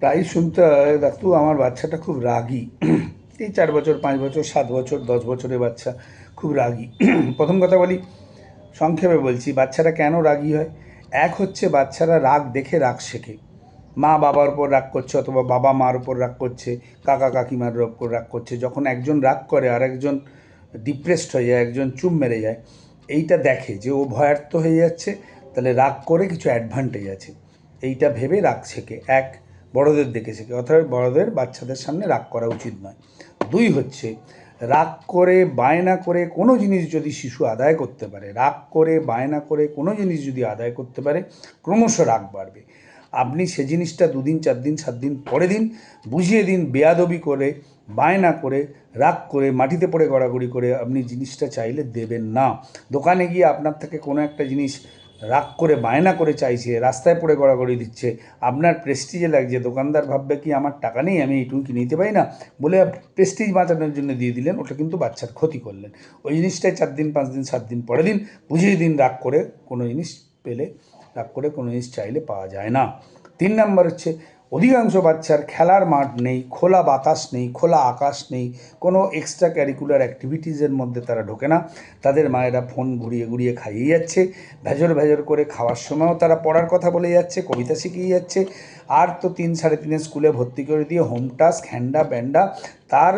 প্রায় শুনতে হয়, দাদু, আমার বাচ্চাটা খুব রাগী। এই চার বছর, পাঁচ বছর, সাত বছর, দশ বছরের বাচ্চা খুব রাগী। প্রথম কথা বলি, সংক্ষেপে বলছি, বাচ্চারা কেন রাগী হয়? এক হচ্ছে বাচ্চারা রাগ দেখে রাগ শেখে। মা বাবার উপর রাগ করছে অথবা বাবা মার উপর রাগ করছে, কাকা কাকিমার উপর রাগ করছে। যখন একজন রাগ করে আর একজন ডিপ্রেসড হয়ে যায়, একজন চুপ মেরে যায়, এইটা দেখে যে ও ভয়ার্থ হয়ে যাচ্ছে, তাহলে রাগ করে কিছু অ্যাডভান্টেজ আছে। এইটা ভেবে রাগ শেখে। এক বড়দের দেখে শেখে অর্থাৎ বড়দের বাচ্চাদের সামনে রাগ করা উচিত নয়। দুই হচ্ছে, রাগ করে, বায়না করে কোনো জিনিস যদি শিশু আদায় করতে পারে, রাগ করে, বায়না করে কোনো জিনিস যদি আদায় করতে পারে, ক্রমশ রাগ বাড়বে। আপনি সে জিনিসটা দুদিন চার দিন সাত দিন পরে দিন, বুঝিয়ে দিন, বেয়াদবি করে, বায়না করে, রাগ করে, মাটিতে পড়ে গড়াগড়ি করে আপনি জিনিসটা চাইলে দেবেন না। দোকানে গিয়ে আপনার থেকে কোনো একটা জিনিস রাগ করে, বায়না করে চাইছে, রাস্তায় পড়ে গড়াগড়ি দিচ্ছে, আপনার প্রেস্টিজে লাগছে, দোকানদার ভাববে কি আমার টাকা নেই, আমি এইটুকু নিতে পারি? না, বলে প্রেস্টিজ বাঁচানোর জন্য দিয়ে দিলেন, ওটা কিন্তু বাচ্চার ক্ষতি করলেন। ওই জিনিসটাই চার দিন, পাঁচ দিন, সাত দিন পরে দিন, বুঝিয়ে দিন, রাগ করে কোনো জিনিস পেলে, রাগ করে কোনো জিনিস চাইলে পাওয়া যায় না। তিন নাম্বার হচ্ছে অধিকাংশ বাচ্চার খেলার মাঠ নেই, খোলা বাতাস নেই, খোলা আকাশ নেই, কোনো এক্সট্রা ক্যারিকুলার অ্যাক্টিভিটিসের মধ্যে তারা ঢোকে না। তাদের মায়েরা ফোন ঘুরিয়ে ঘুরিয়ে খাইয়ে যাচ্ছে, ভেজর ভেজর করে খাওয়ার সময়ও তারা পড়ার কথা বলে যাচ্ছে, কবিতা শিখিয়ে যাচ্ছে। আর তো তিন সাড়ে তিনে স্কুলে ভর্তি করে দিয়ে হোম টাস্ক হ্যান্ডা ব্যান্ডা, তার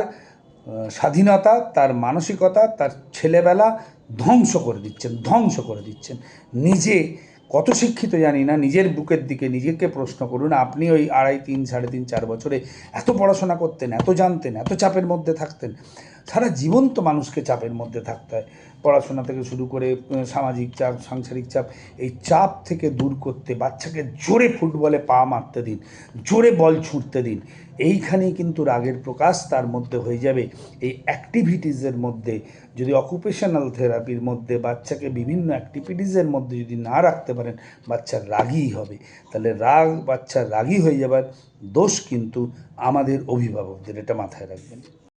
স্বাধীনতা, তার মানসিকতা, তার ছেলেবেলা ধ্বংস করে দিচ্ছেন, ধ্বংস করে দিচ্ছেন। নিজে কত শিক্ষিত জানি না, নিজের বুকের দিকে নিজেকে প্রশ্ন করুন, আপনি ওই আড়াই, তিন, সাড়ে তিন, চার বছরে এত পড়াশোনা করতেন, এত জানতেন, এত চাপের মধ্যে থাকতেন। সারা জীবন তো মানুষকে চাপের মধ্যে থাকতে হয়। পড়াশোনা থেকে শুরু করে সামাজিক চাপ, সাংসারিক চাপ, এই চাপ থেকে দূর করতে, বাচ্চাকে জোরে ফুটবলে পা মারতে দিন, জোরে বল ছুঁড়তে দিন। এইখানেই কিন্তু রাগের প্রকাশ তার মধ্যে হয়ে যাবে। এই অ্যাক্টিভিটিসের মধ্যে, যদি অকুপেশনাল থেরাপির মধ্যে বাচ্চাকে বিভিন্ন অ্যাক্টিভিটিসের মধ্যে যদি না রাখতে পারেন বাচ্চার রাগই হবে। তাহলে রাগ বাচ্চার রাগই হয়ে যাবার দোষ কিন্তু আমাদের অভিভাবকদের, এটা মাথায় রাখবেন।